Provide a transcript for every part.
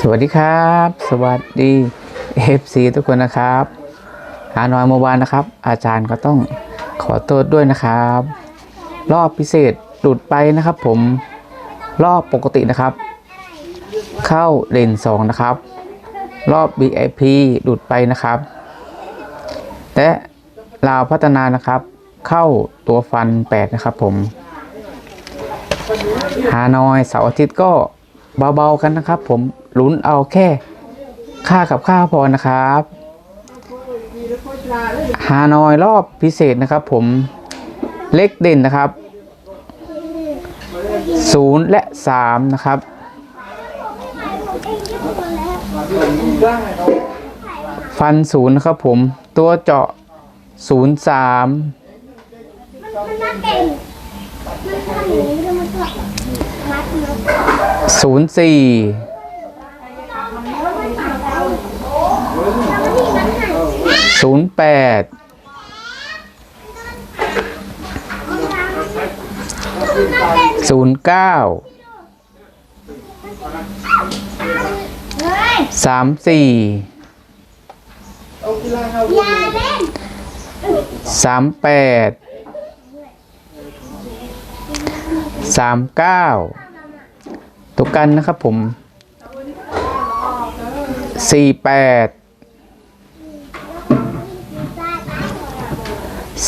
สวัสดีครับ สวัสดีเอฟซีทุกคนนะครับหานอยเมื่อวานนะครับ อาจารย์ก็ต้องขอโทษด้วยนะครับ รอบพิเศษหลุดไปนะครับ ผมรอบปกตินะครับ เข้าเลนสองนะครับ รอบ BIP หลุดไปนะครับ และลาวพัฒนานะครับ เข้าตัวฟัน 8 นะครับผมหาน้อยเสาร์อาทิตย์ก็ เบาๆกันนะครับ ผมลุ้นเอาแค่ค่ากับค่าพอนะครับฮานอยรอบพิเศษนะครับ ผมเล็กเด่นนะครับ 0 และ 3 นะครับ ฟัน 0 นะครับผมตัวเจาะ 0 3 ศูนย์สี่ศูนย์แปดศูนย์เก้าสามสี่สามแปดสามเก้า ตัวกันนะครับผมสี่แปด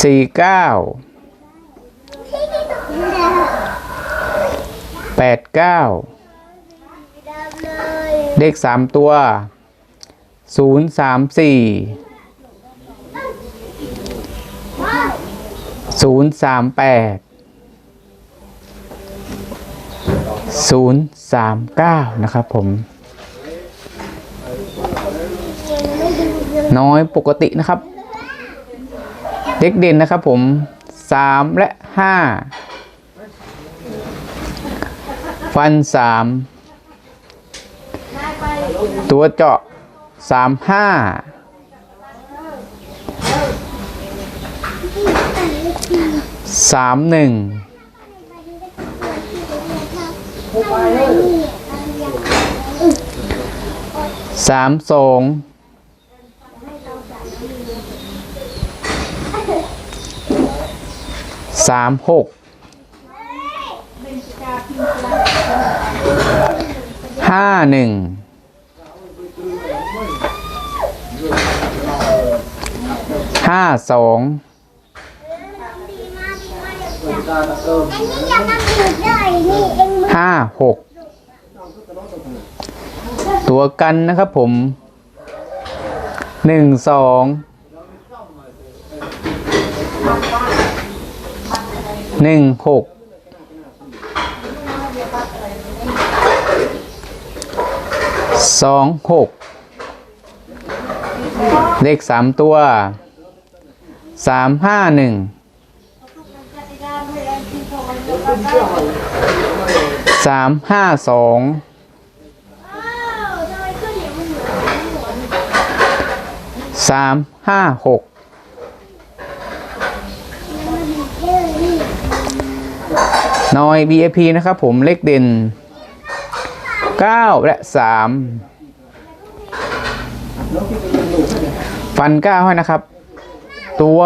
สี่เก้าแปดเก้าเลขสามตัวศูนย์สามสี่ศูนย์สามแปด ศูนย์สามเก้านะครับผม น้อยปกตินะครับ เด็กเด่นนะครับผมสามและห้าฟันสามตัวเจาะสามห้าสามหนึ่ง สามสองสามหกห้าหนึ่งห้าสองอันนี้ยังนั่งอยู่ได้นี่เห้าหกตัวกันนะครับผมหนึ่งสองหนึ่งหกสองหกเลขสามตัวสามห้าหนึ่ง สามห้าสองอ้ามขึ้นอย่างมันเหมือนสามห้าหกนี่น้อย VIP นะครับผมเลขเด่น 9 และ 3 ฟัน 9 ให้นะครับ ตัว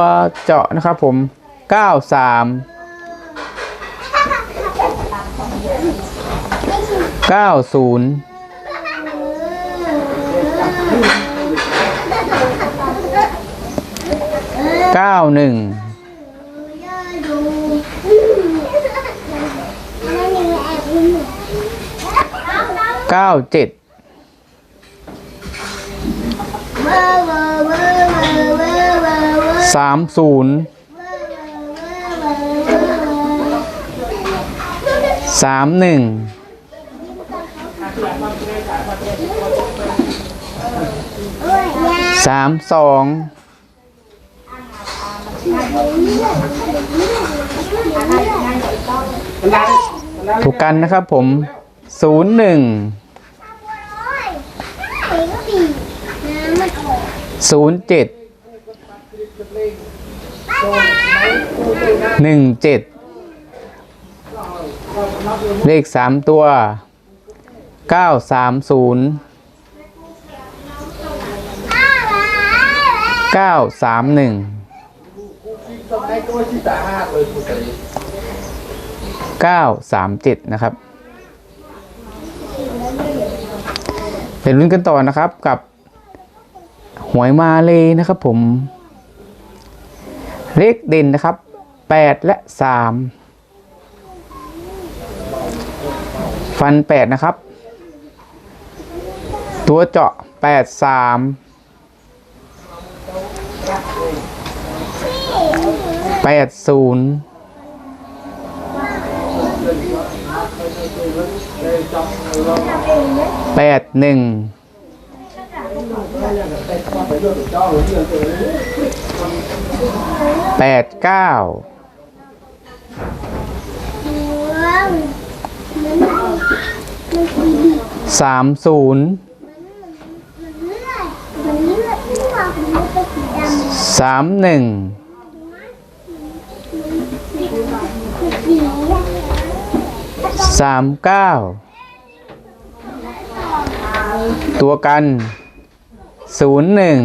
เจาะนะครับผม 9 3 เก้าศูนย์เก้าหนึ่งเก้าเจ็ดสามศูนย์สามหนึ่ง สามสองถูกกันนะครับผมศูนย์หนึ่งศูนย์เจ็ดหนึ่งเจ็ดเลขสามตัวเก้าสามศูนย์ เก้าสามหนึ่งเก้าสามเจ็ดนะครับเดี๋ยวลุ้นกันต่อนะครับกับ หวยมาเลยนะครับผม เลขเด่นนะครับแปดและสามฟันแปดนะครับ ตัวเจาะแปดสาม แปดศูนย์แปดหนึ่งแปดเก้าสามศูนย์สามันเลือดมันเลือดที่ว่ามันเลือดเป็นสีดำ สามหนึ่ง มันสี สามเก้าตัวกันศูนย์หนึ่ง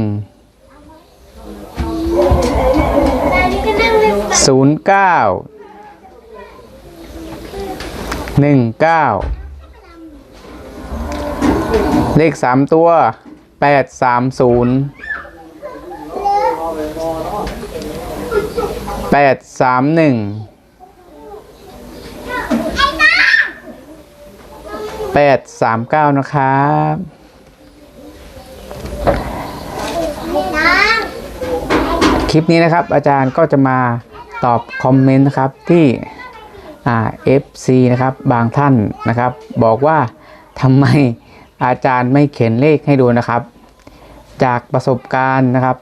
ศูนย์เก้าหนึ่งเก้าเลขสามตัวแปดสามศูนย์แปดสามหนึ่ง แปดสามเก้านะครับคลิปนี้นะครับอาจารย์ก็จะมาตอบคอมเมนต์นะครับที่เอ่า FC นะครับบางท่านนะครับ บอกว่าทำไมอาจารย์ไม่เขียนเลขให้ดูนะครับ จากประสบการณ์นะครับ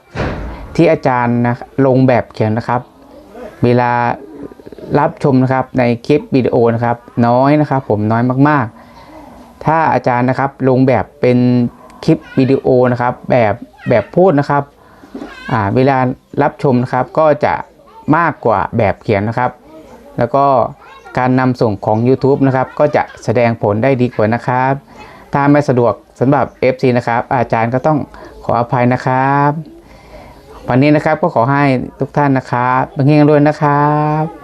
ที่อาจารย์นะลงแบบเขียนนะครับ เวลารับชมนะครับในคลิปวิดีโอนะครับ น้อยนะครับ ผมน้อยมากๆ ถ้าอาจารย์นะครับลงแบบเป็นคลิปวิดีโอนะครับแบบแบบพูดนะครับเวลารับชมนะครับก็จะมากกว่าแบบเขียนนะครับ แล้วก็การนำส่งของ YouTube นะครับ ก็จะแสดงผลได้ดีกว่านะครับ ถ้าไม่สะดวกสำหรับ FC นะครับ อาจารย์ก็ต้องขออภัยนะครับ วันนี้นะครับก็ขอให้ทุกท่านนะครับเฮงๆด้วยนะครับ